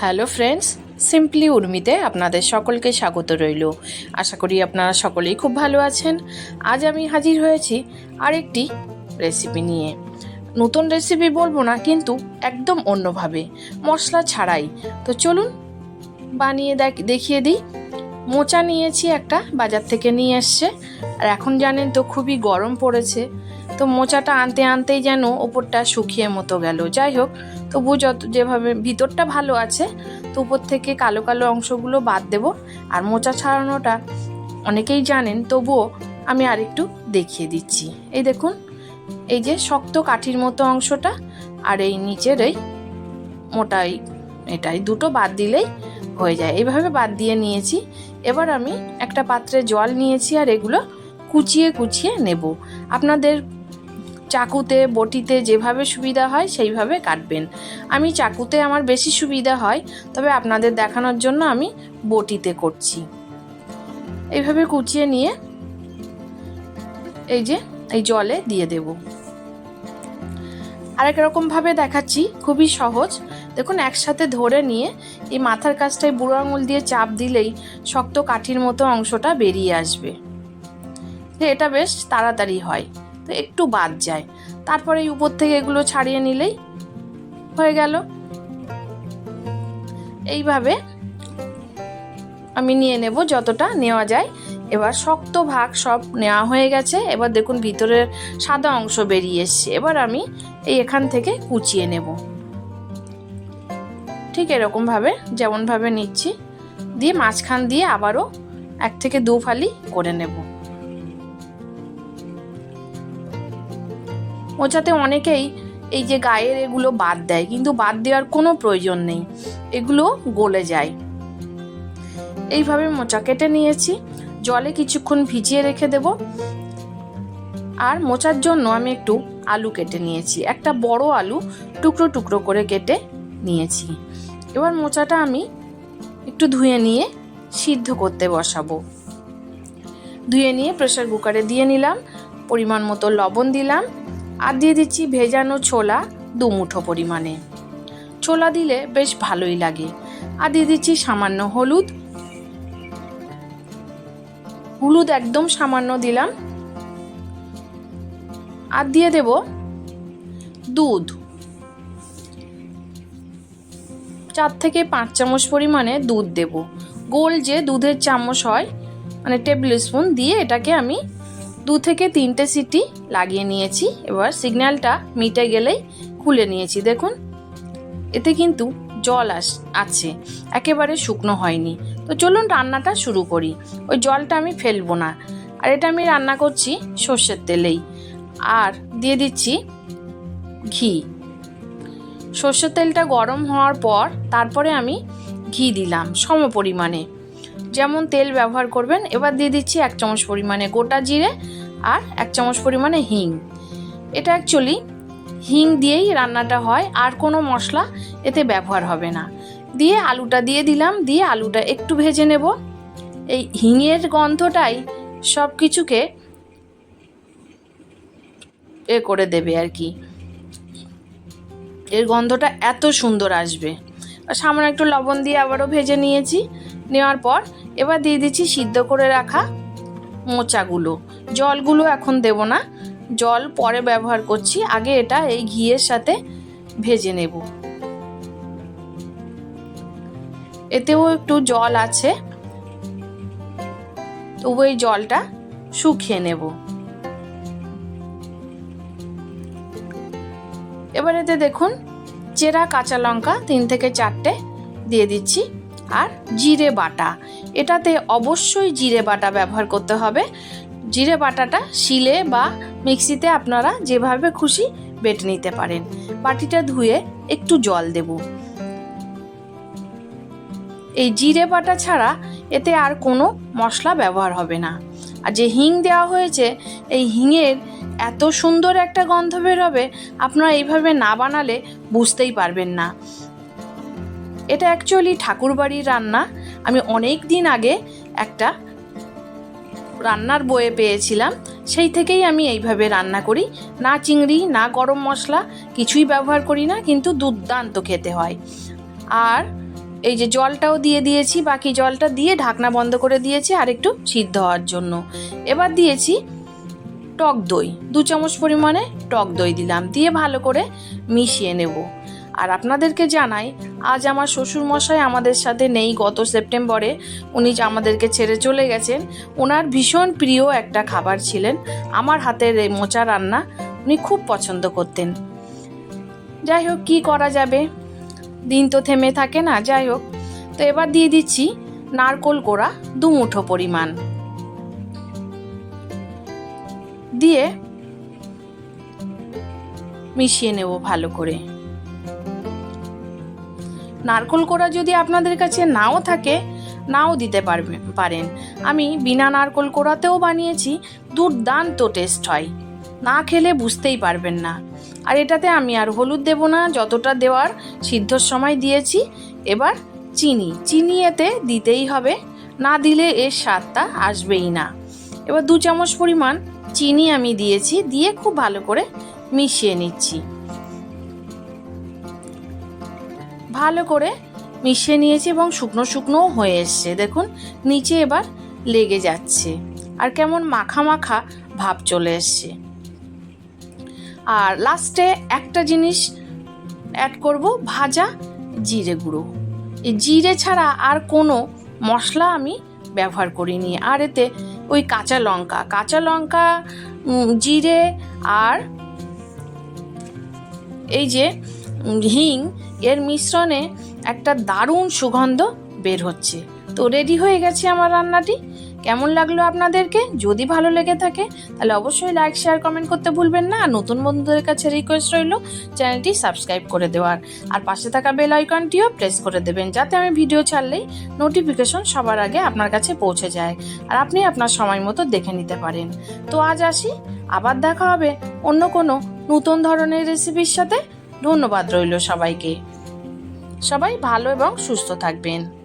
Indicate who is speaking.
Speaker 1: Hello friends simply উর্মিতে আপনাদের সকলকে স্বাগত রইল। আশা করি আপনারা সকলেই খুব ভালো আছেন। আজ আমি হাজির হয়েছি আরেকটি রেসিপি নিয়ে। নতুন রেসিপি বলব না, কিন্তু একদম অন্যভাবে, মশলা ছাড়াই। তো চলুন, বানিয়ে দেখ- দেখিয়ে দিই। মোচা নিয়েছি একটা, বাজার থেকে নিয়ে এসছে। আর এখন জানেন তো, খুবই গরম পড়েছে। তো মোচাটা আনতে আনতেই যেন ওপরটা শুকিয়ে মতো গেল। যাই হোক তবু যত যেভাবে ভিতরটা ভালো আছে, তো উপর থেকে কালো কালো অংশগুলো বাদ দেব। আর মোচা ছাড়ানোটা অনেকেই জানেন, তবুও আমি আরেকটু দেখিয়ে দিচ্ছি। এই দেখুন, এই যে শক্ত কাঠির মতো অংশটা, আর এই নিচের এই মোটাই এটাই দুটো বাদ দিলেই হয়ে যায়। এইভাবে বাদ দিয়ে নিয়েছি। এবার আমি একটা পাত্রে জল নিয়েছি আর এগুলো কুচিয়ে কুচিয়ে নেব। আপনাদের চাকুতে, বটিতে যেভাবে সুবিধা হয় সেইভাবে কাটবেন। আমি চাকুতে আমার বেশি সুবিধা হয়, তবে আপনাদের দেখানোর জন্য আমি বটিতে করছি। এইভাবে কুচিয়ে নিয়ে এই যে, এই জলে দিয়ে দেব। আরেক রকমভাবে দেখাচ্ছি, খুবই সহজ। দেখুন, একসাথে ধরে নিয়ে এই মাথার কাছটায় বুড়ো আঙুল দিয়ে চাপ দিলেই শক্ত কাঠির মতো অংশটা বেরিয়ে আসবে। এটা বেশ তাড়াতাড়ি হয়। তো একটু বাদ যায়। তারপরে এই উপর থেকে এগুলো ছাড়িয়ে নিলেই হয়ে গেল। এইভাবে আমি নিয়ে নেব যতটা নেওয়া যায়। এবার শক্ত ভাগ সব নেওয়া হয়ে গেছে। এবার দেখুন ভিতরের সাদা অংশ বেরিয়ে এসছে। এবার আমি এই এখান থেকে কুচিয়ে নেব। ঠিক এরকমভাবে, যেমনভাবে নিচ্ছি। দিয়ে মাঝখান দিয়ে আবারও এক থেকে দু ফালি করে নেব। মোচাতে অনেকেই এই যে গায়ের এগুলো বাদ দেয়, কিন্তু বাদ দেওয়ার কোনো প্রয়োজন নেই। এগুলো গলে যায়। এইভাবে মোচা কেটে নিয়েছি। জলে কিছুক্ষণ ভিজিয়ে রেখে দেব। আর মোচার জন্য আমি একটু আলু কেটে নিয়েছি। একটা বড় আলু টুকরো টুকরো করে কেটে নিয়েছি। এবার মোচাটা আমি একটু ধুয়ে নিয়ে সিদ্ধ করতে বসাবো। ধুয়ে নিয়ে প্রেশার কুকারে দিয়ে নিলাম। পরিমাণ মতো লবণ দিলাম। আর দিয়ে দিচ্ছি ভেজানো ছোলা দু মুঠো পরিমাণে। ছোলা দিলে বেশ ভালোই লাগে। আর দিয়ে দিচ্ছি সামান্য হলুদ। হলুদ একদম সামান্য দিলাম। আর দিয়ে দেব দুধ। চার থেকে পাঁচ চামচ পরিমাণে দুধ দেব। গোল যে দুধের চামচ হয় মানে টেবিল স্পুন দিয়ে এটাকে আমি দু থেকে তিনটে সিটি লাগিয়ে নিয়েছি। এবার সিগন্যালটা মিটে গেলেই খুলে নিয়েছি। দেখুন, এতে কিন্তু জল আস, আছে। একেবারে শুকনো হয়নি। তো চলুন রান্নাটা শুরু করি। ওই জলটা আমি ফেলব না। আর এটা আমি রান্না করছি সর্ষের তেলেই। আর দিয়ে দিচ্ছি ঘি। সর্ষের তেলটা গরম হওয়ার পর তারপরে আমি ঘি দিলাম সম পরিমাণে যেমন তেল ব্যবহার করবেন, এবার দিয়ে দিচ্ছি এক চামচ পরিমাণে গোটা জিরে আর এক চামচ পরিমাণে হিং। এটা অ্যাকচুয়ালি হিং দিয়েই রান্নাটা হয়, আর কোনো মশলা এতে ব্যবহার হবে না। দিয়ে আলুটা দিয়ে দিলাম, দিয়ে আলুটা একটু ভেজে নেব। এই হিঙের গন্ধটাই সব কিছুকে এ করে দেবে আর কি। এর গন্ধটা এত সুন্দর আসবে। আর সামান্য একটু লবণ দিয়ে আবারও ভেজে নিয়েছি। নেওয়ার পর এবার দিয়ে দিচ্ছি সিদ্ধ করে রাখা মোচাগুলো। জলগুলো এখন দেব না। জল পরে ব্যবহার করছি। আগে এটা এই ঘিয়ের সাথে ভেজে নেব। এতেও একটু জল আছে। তবু এই জলটা শুকিয়ে নেব। এবার এতে দেখুন, চেরা কাঁচা লঙ্কা তিন থেকে চারটে দিয়ে দিচ্ছি। আর জিরে বাটা। এটাতে অবশ্যই জিরে বাটা ব্যবহার করতে হবে। জিরে বাটাটা শিলে বা মিক্সিতে আপনারা যেভাবে খুশি বেটে নিতে পারেন। বাটিটা ধুয়ে একটু জল দেব। এই জিরে বাটা ছাড়া এতে আর কোনো মশলা ব্যবহার হবে না। আর যে হিং দেওয়া হয়েছে, এই হিঙের এত সুন্দর একটা গন্ধ বের হবে, আপনারা এইভাবে না বানালে বুঝতেই পারবেন না। এটা অ্যাকচুয়ালি ঠাকুরবাড়ির রান্না। আমি অনেক দিন আগে একটা রান্নার বয়ে পেয়েছিলাম। সেই থেকেই আমি এইভাবে রান্না করি। না চিংড়ি, না গরম মশলা, কিছুই ব্যবহার করি না, কিন্তু দুর্দান্ত খেতে হয়। আর এই যে জলটাও দিয়ে দিয়েছি, বাকি জলটা দিয়ে ঢাকনা বন্ধ করে দিয়েছি আর একটু সিদ্ধ হওয়ার জন্য। এবার দিয়েছি টক দই। দু চামচ পরিমাণে টক দই দিলাম। দিয়ে ভালো করে মিশিয়ে নেব। আর আপনাদেরকে জানাই, আজ আমার শ্বশুর মশাই আমাদের সাথে নেই গত সেপ্টেম্বরে। উনি আমাদেরকে ছেড়ে চলে গেছেন ওনার ভীষণ প্রিয় একটা খাবার ছিলেন, আমার হাতের এই মোচা রান্না উনি খুব পছন্দ করতেন। যাই হোক, কী করা যাবে? দিন তো থেমে থাকে না, যাই হোক। তো এবার দিয়ে দিচ্ছি নারকোল কোড়া, দু মুঠো পরিমাণ। দিয়ে মিশিয়ে নেব ভালো করে। নারকোল কোড়া যদি আপনাদের কাছে নাও থাকে, নাও দিতে পারবে, পারেন। আমি বিনা নারকোল কোড়াতেও বানিয়েছি, দুর্দান্ত টেস্ট হয়। না খেলে বুঝতেই পারবেন না। আর এটাতে আমি আর হলুদ দেব না, যতটা দেওয়ার সিদ্ধর সময় দিয়েছি। এবার চিনি চিনি এতে দিতেই হবে, না দিলে এর স্বাদটা আসবেই না। এবার দু চামচ পরিমাণ চিনি আমি দিয়েছি, দিয়ে খুব ভালো করে মিশিয়ে নিচ্ছি। ভালো করে মিশিয়ে নিয়েছি এবং শুকনো শুকনোও হয়ে এসছে। দেখুন, নিচে এবার লেগে যাচ্ছে। আর কেমন মাখা মাখা ভাব চলে এসছে। আর লাস্টে একটা জিনিস অ্যাড করব, ভাজা জিরে গুঁড়ো। জিরে ছাড়া আর কোনো মশলা আমি ব্যবহার করিনি। আর এতে ওই কাঁচা লঙ্কা কাঁচা লঙ্কা জিরে আর এই যে হিং এর মিশ্রণে একটা দারুণ সুগন্ধ বের হচ্ছে। তো রেডি হয়ে গেছে আমার রান্নাটি। কেমন লাগল আপনাদেরকে? যদি ভালো লেগে থাকে, তাহলে অবশ্যই লাইক শেয়ার কমেন্ট করতে ভুলবেন না। আর নতুন বন্ধুদের কাছে রিকোয়েস্ট রইল, চ্যানেলটি সাবস্ক্রাইব করে দেওয়ার আর পাশে থাকা বেল আইকনটিও প্রেস করে দেবেন, যাতে আমি ভিডিও ছাড়লেই নোটিফিকেশন সবার আগে আপনার কাছে পৌঁছে যায়। আর আপনি আপনার সময় মতো দেখে নিতে পারেন। তো আজ আসি, আবার দেখা হবে অন্য কোনো নতুন ধরনের রেসিপির সাথে। ধন্যবাদ রইল সবাইকে। সবাই ভালো এবং সুস্থ থাকবেন।